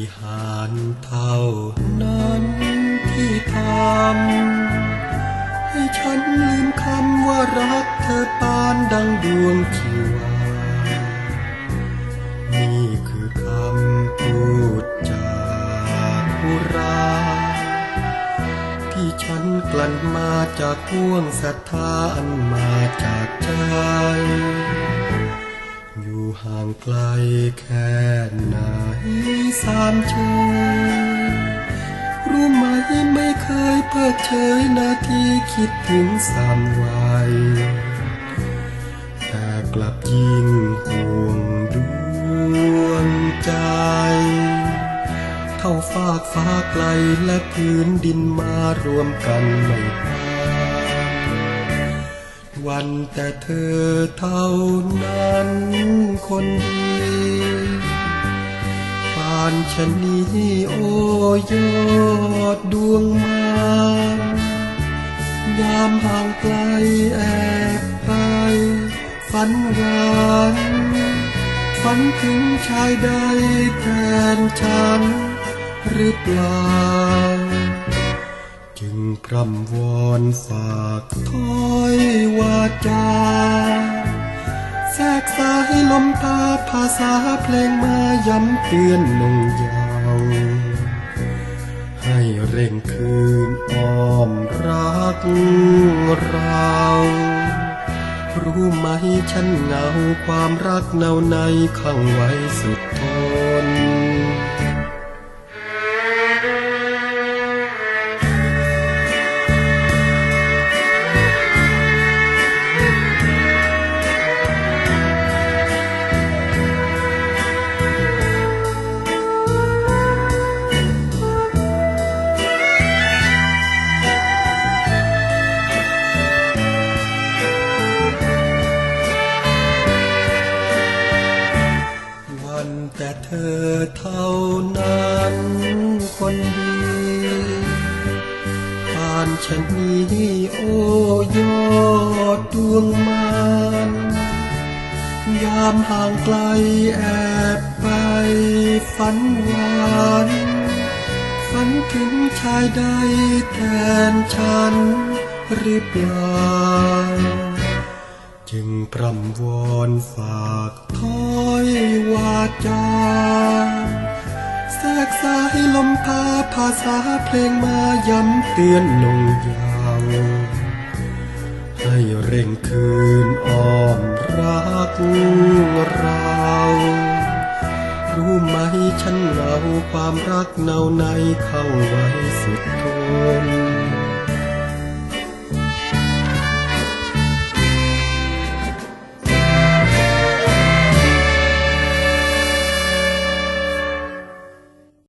ิหารเท่านั้นที่ทำให้ฉันลืมคำว่ารักเธอปานดังดวงชีวา นี่คือคำพูดจากผู้ราที่ฉันกลั่นมาจากพ่วงศรัทธาอันมาจากใจอยู่ห่างไกลแค่ไหน สามเชยรู้ไหมไม่เคยเพิกเฉยนาทีคิดถึงสามวัยแต่กลับยิ่งห่วงดวงใจ เท่าฟากฟ้าไกลและพื้นดินมารวมกันไม่วันแต่เธอเท่านั้นคนดีานชนีโอยอดดวงมานยามห่างไกลแอบไปฝันหวานฝันถึงชายใดแทนฉันหรือเปล่า จึงพร่ำวอนฝากถ้อยวาจา แทรกสายลมพาภาษาเพลงมาย้ำเตือนนงยาว ให้เร่งคืนอ้อมรักเรารู้ไหมฉันเหงาความรักเนาในข้างไว้สุดทนันแต่เธอเท่านั้นคนดีผ่านชะนีโอยอดดวงมันยามห่างไกลแอบไปฝันหวานฝันถึงชายใดแทนฉันหรือเปล่าจึงพร่ำวอนฝากถ้อ วาจาแทรกสายลมพาภาษาเพลงมาย้ำเตือนนงยาวให้เร่งคืนอ้อมรักเรารู้ไหมฉันเหงาความรักเนาในเข้าไว้สุดทน